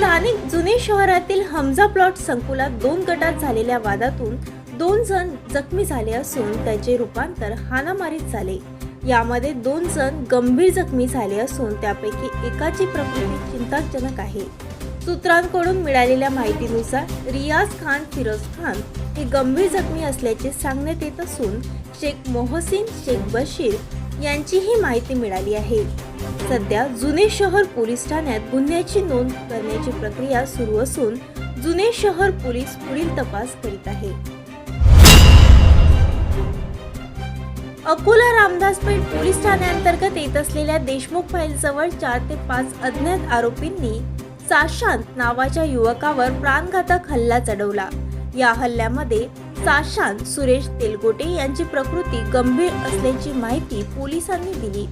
स्थानिक जुने शहरातील हमजा प्लॉट संकुलात दोन गटात झालेल्या वादातून दोन जण जखमी झाले असून त्याचे रूपांतर हानामारीत झाले. यामध्ये दोन जण गंभीर जखमी झाले असून त्यापैकी एकाची प्रकृती चिंताजनक आहे. सूत्रांकडून मिळालेल्या माहितीनुसार रियाज खान फिरोज खान हे गंभीर जखमी असल्याचे सांगण्यात येत असून शेख मोहसिन शेख बशीर यांचीही माहिती मिळाली आहे. सध्या जुने शहर पोलीस ठाण्यात गुन्ह्याची नोंद करण्याची प्रक्रिया सुरू असून जुने शहर पोलीस पुढील तपास करीत आहे. अकोला रामदासपेठ पोलीस ठाण्याअंतर्गत येत असलेल्या देशमुख फाईलजवळ चार ते पाच अज्ञात आरोपींनी साशांत नावाच्या युवकावर प्राणघातक हल्ला चढवला. या हल्ल्यामध्ये साशांत सुरेश तेलगोटे यांची प्रकृती गंभीर असल्याची माहिती पोलिसांनी दिली.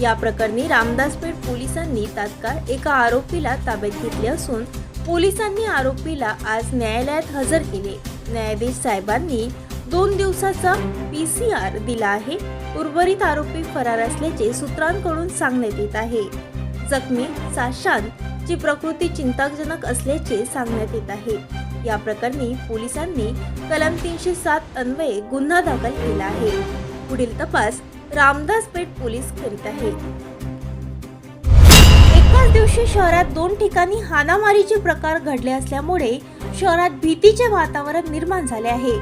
या प्रकरणी रामदासपेठ पोलिसांनी तात्काळ एका आरोपीला ताब्यात घेतले असून पोलिसांनी आरोपीला आज न्यायालयात हजर केले. न्यायाधीश साहेबांनी दोन दिवसाचा पी सी आर दिला आहे. उर्वरित आरोपी फरार असल्याचे सूत्रांकडून सांगण्यात येत आहे. जखमी साशांत ची प्रकृती चिंताजनक असल्याचे सांगण्यात येत आहे. या प्रकरणी पोलिसांनी कलम तीनशे सात अन्वये गुन्हा दाखल केला आहे. पुढील तपास रामदासपेठ पोलीस करीत आहेत. एकाच दिवशी शहरात दोन ठिकाणी हाणामारीचे प्रकार घडले असल्यामुळे शहरात भीतीचे वातावरण निर्माण झाले आहे.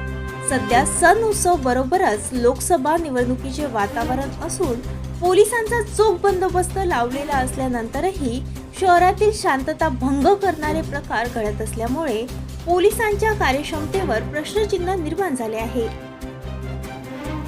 सध्या सण उत्सव बरोबरच लोकसभा निवडणुकीचे वातावरण असून पोलिसांचा चोख बंदोबस्त लावलेला असल्यानंतरही शहरातील शांतता भंग करणारे प्रकार घडत असल्यामुळे पोलिसांच्या कार्यक्षमतेवर प्रश्नचिन्ह निर्माण झाले आहे.